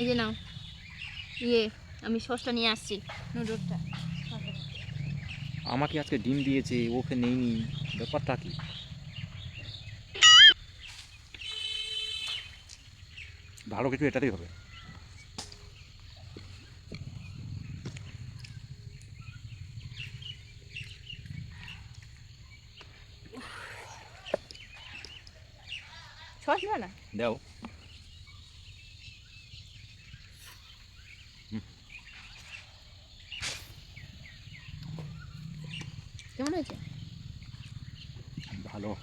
এই যে নাও। ইয়ে আমি সসটা নিয়ে আসছি নুডলসটা। আমাকে আজকে ডিম দিয়েছে ওকে নেইনি। ব্যাপারটা কি? ভালো কিছু এটাতেই হবে। সস না না? দাও কেমন হয়েছে ভালো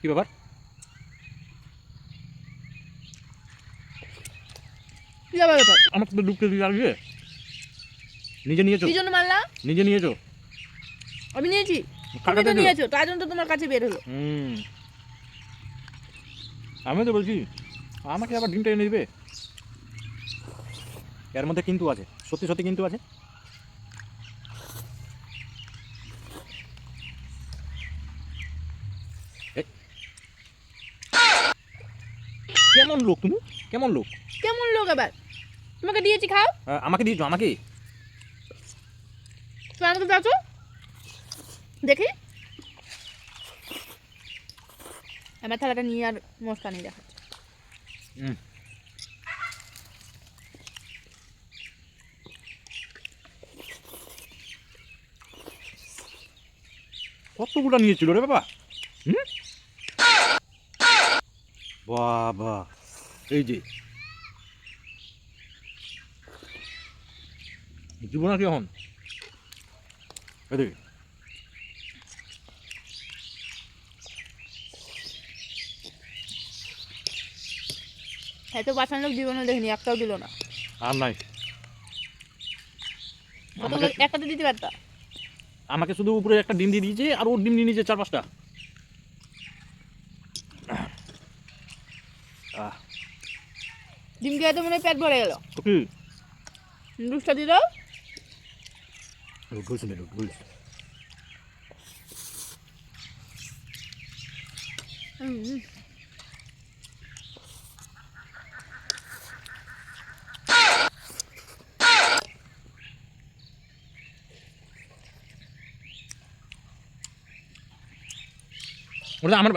কি ব্যাপার? কি যাবে ব্যাপার? আমার তো ডুবতে দিয়ে আসবে নিজে নিয়েছো? কি জন্য মারলা? নিজে নিয়েছো? আমি নিয়েছি। তুমি তো নিয়েছো তার জন্য তো তোমার কাছে বের হলো। হুম। আমি তো বলছি আমাকে আবার ডিমটা এনে দিবে? এর মধ্যে কিন্তু আছে সত্যি সত্যি কিন্তু আছে। কেমন লোক তুমি? কেমন লোক? কেমন লোক আবার? তোমাকে দিয়েছি খাও। আমাকে দিয়েছ আমাকে? তুমি আমাকে দাও দেখি। আমার থালাটা নিয়ে আর মশলা নিয়ে দেখাচ্ছে। কতগুলো নিয়েছিল রে বাবা? বাবা, এই যে। জীবন আর কি এখন এদিকে এত বাঁচান লোক জীবনে দেখিনি একটাও দিল না। আর নাই। আমাকে একটা তো দিতে পারতা। আমাকে শুধু উপরে একটা ডিম দিয়ে দিয়েছে আর ওর ডিম নিয়ে নিয়েছে চার পাঁচটা। ডিম খেয়ে তো মনে পেট ভরে গেল। কি? নুডলসটা দাও। নুডলস নে নুডলস। হুম, ওটা আমার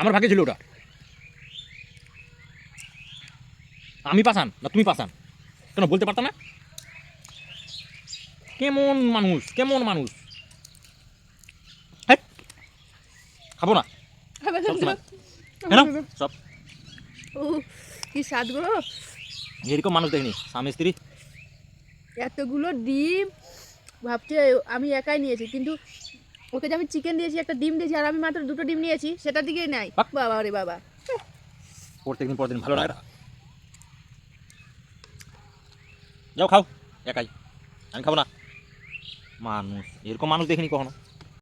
আমার ভাগে ছিল ওটা। আমি পাসান না তুমি পাসান কেন বলতে পারতাম না? কেমন মানুষ কেমন মানুষ? খাব না। সব কি স্বাদ গো। এরকম মানুষ দেখিনি স্বামী স্ত্রী। এতগুলো ডিম ভাবছে আমি একাই নিয়েছি কিন্তু ওকে যে আমি চিকেন দিয়েছি একটা ডিম দিয়েছি আর আমি মাত্র দুটো ডিম নিয়েছি সেটার দিকে নাই। বাবা রে বাবা। প্রত্যেকদিন পর দিন ভালো লাগে যাও খাও একাই। আমি খাব না। মানুষ এরকম মানুষ দেখিনি কখনো।